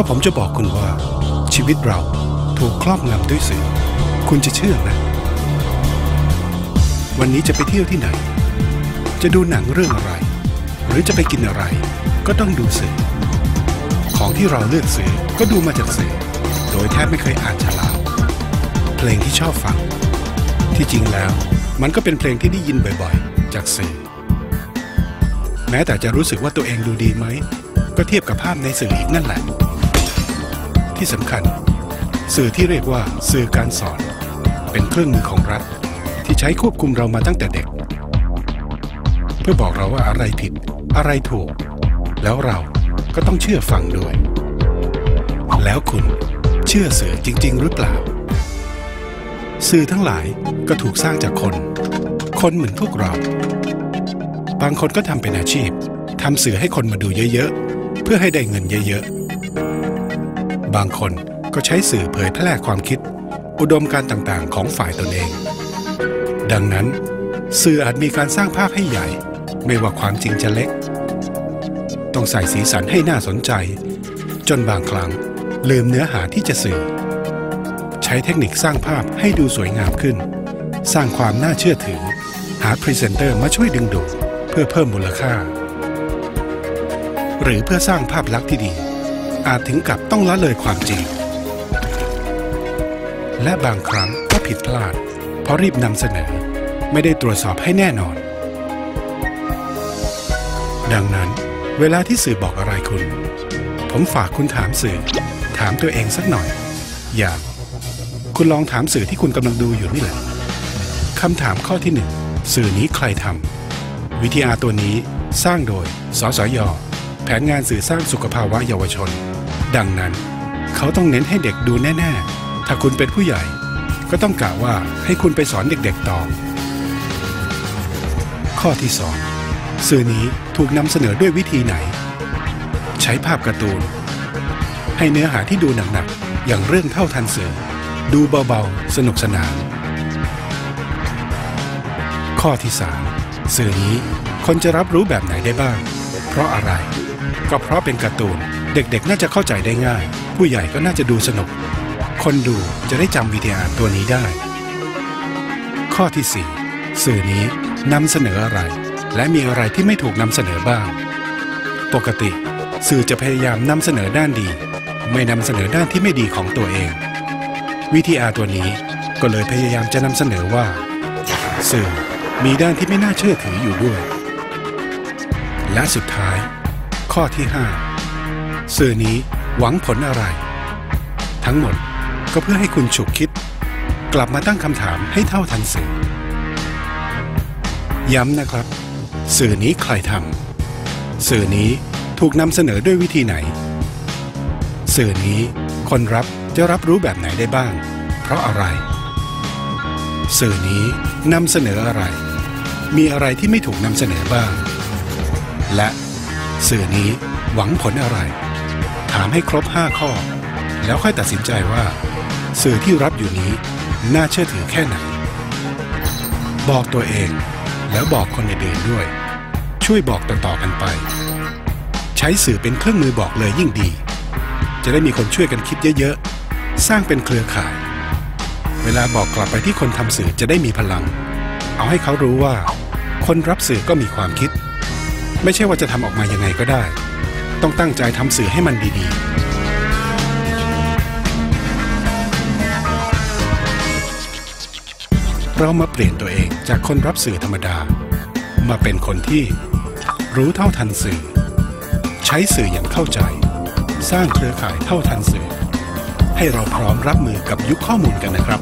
ถ้าผมจะบอกคุณว่า ชีวิตเราถูกครอบงำด้วยสื่อ คุณจะเชื่อไหมวันนี้จะไปเที่ยวที่ไหน จะดูหนังเรื่องอะไร หรือจะไปกินอะไร ก็ต้องดูสื่อ ของที่เราเลือกซื้อก็ดูมาจากสื่อ โดยแทบไม่เคยอ่านฉลากเพลงที่ชอบฟัง ที่จริงแล้วมันก็เป็นเพลงที่ได้ยินบ่อยๆ จากสื่อ แม้แต่จะรู้สึกว่าตัวเองดูดีไหม ก็เทียบกับภาพในสื่ออีกนั่นแหละ ที่สำคัญ สื่อที่เรียกว่าสื่อการสอน เป็นเครื่องมือของรัฐ ที่ใช้ควบคุมเรามาตั้งแต่เด็ก เพื่อบอกเราว่าอะไรผิด อะไรถูก แล้วเราก็ต้องเชื่อฟังด้วย แล้วคุณเชื่อสื่อจริง ๆ หรือเปล่า สื่อทั้งหลายก็ถูกสร้างจากคน คนเหมือนพวกเรา บางคนก็ทำเป็นอาชีพทำสื่อให้คนมาดูเยอะ ๆ เพื่อให้ได้เงินเยอะ ๆ บางคนก็ใช้สื่อเผยแพร่ความคิด อุดมการต่างๆ ของฝ่ายตนเอง ดังนั้น สื่ออาจมีการสร้างภาพให้ใหญ่ ไม่ว่าความจริงจะเล็ก ต้องใส่สีสันให้น่าสนใจ จนบางครั้งลืมเนื้อหาที่จะสื่อ ใช้เทคนิคสร้างภาพให้ดูสวยงามขึ้น สร้างความน่าเชื่อถือ หาพรีเซนเตอร์มาช่วยดึงดูดเพื่อเพิ่มมูลค่า หรือเพื่อสร้างภาพลักษณ์ที่ดี อาจถึงกับต้องละเลยความจริง และบางครั้งก็ผิดพลาด เพราะรีบนำเสนอ ไม่ได้ตรวจสอบให้แน่นอน ดังนั้นเวลาที่สื่อบอกอะไรคุณ ผมฝากคุณถามสื่อ ถามตัวเองสักหน่อย อย่าง คุณลองถามสื่อที่คุณกำลังดูอยู่นี่แหละคำถามข้อที่หนึ่งสื่อนี้ใครทำวิทยาตัวนี้สร้างโดย สสยแผนงานสื่อสร้างสุขภาวะเยาวชน ดังนั้น เขาต้องเน้นให้เด็กดูแน่ ๆ ถ้าคุณเป็นผู้ใหญ่ ก็ต้องกล่าวว่าให้คุณไปสอนเด็กๆต่อ ข้อที่สองสื่อนี้ถูกนำเสนอด้วยวิธีไหน ใช้ภาพการ์ตูน ให้เนื้อหาที่ดูหนักๆอย่างเรื่องเท่าทันสื่อ ดูเบาๆ สนุกสนาน ข้อที่สามสื่อนี้คนจะรับรู้แบบไหนได้บ้าง เพราะอะไร ก็เพราะเป็นการ์ตูน เด็กๆ น่าจะเข้าใจได้ง่าย ผู้ใหญ่ก็น่าจะดูสนุก คนดูจะได้จำวิทยาตัวนี้ได้ ข้อที่สี่สื่อนี้นำเสนออะไร และมีอะไรที่ไม่ถูกนำเสนอบ้าง ปกติ สื่อจะพยายามนำเสนอด้านดี ไม่นำเสนอด้านที่ไม่ดีของตัวเอง วิทยาตัวนี้ก็เลยพยายามจะนำเสนอว่า สื่อมีด้านที่ไม่น่าเชื่อถืออยู่ด้วย และสุดท้าย ข้อที่ 5 สื่อนี้หวังผลอะไร ทั้งหมดก็เพื่อให้คุณฉุกคิด กลับมาตั้งคำถามให้เท่าทันสื่อ ย้ำนะครับ สื่อนี้ใครทำสื่อนี้ถูกนำเสนอด้วยวิธีไหน สื่อนี้คนรับจะรับรู้แบบไหนได้บ้าง เพราะอะไร สื่อนี้นำเสนออะไร มีอะไรที่ไม่ถูกนำเสนอบ้าง และ สื่อนี้หวังผลอะไร ถามให้ครบ 5 ข้อ แล้วค่อยตัดสินใจว่า สื่อที่รับอยู่นี้น่าเชื่อถือแค่ไหน บอกตัวเองแล้วบอกคนอื่นๆด้วย ช่วยบอกต่อๆกันไป ใช้สื่อเป็นเครื่องมือบอกเลยยิ่งดี จะได้มีคนช่วยกันคิดเยอะๆ สร้างเป็นเครือข่าย เวลาบอกกลับไปที่คนทำสื่อจะได้มีพลัง เอาให้เขารู้ว่า คนรับสื่อก็มีความคิด ไม่ใช่ว่าจะทำออกมายังไงก็ได้ ต้องตั้งใจทำสื่อให้มันดีๆ เรามาเปลี่ยนตัวเองจากคนรับสื่อธรรมดา มาเป็นคนที่รู้เท่าทันสื่อ ใช้สื่ออย่างเข้าใจ สร้างเครือข่ายเท่าทันสื่อ ให้เราพร้อมรับมือกับยุคข้อมูลกันนะครับ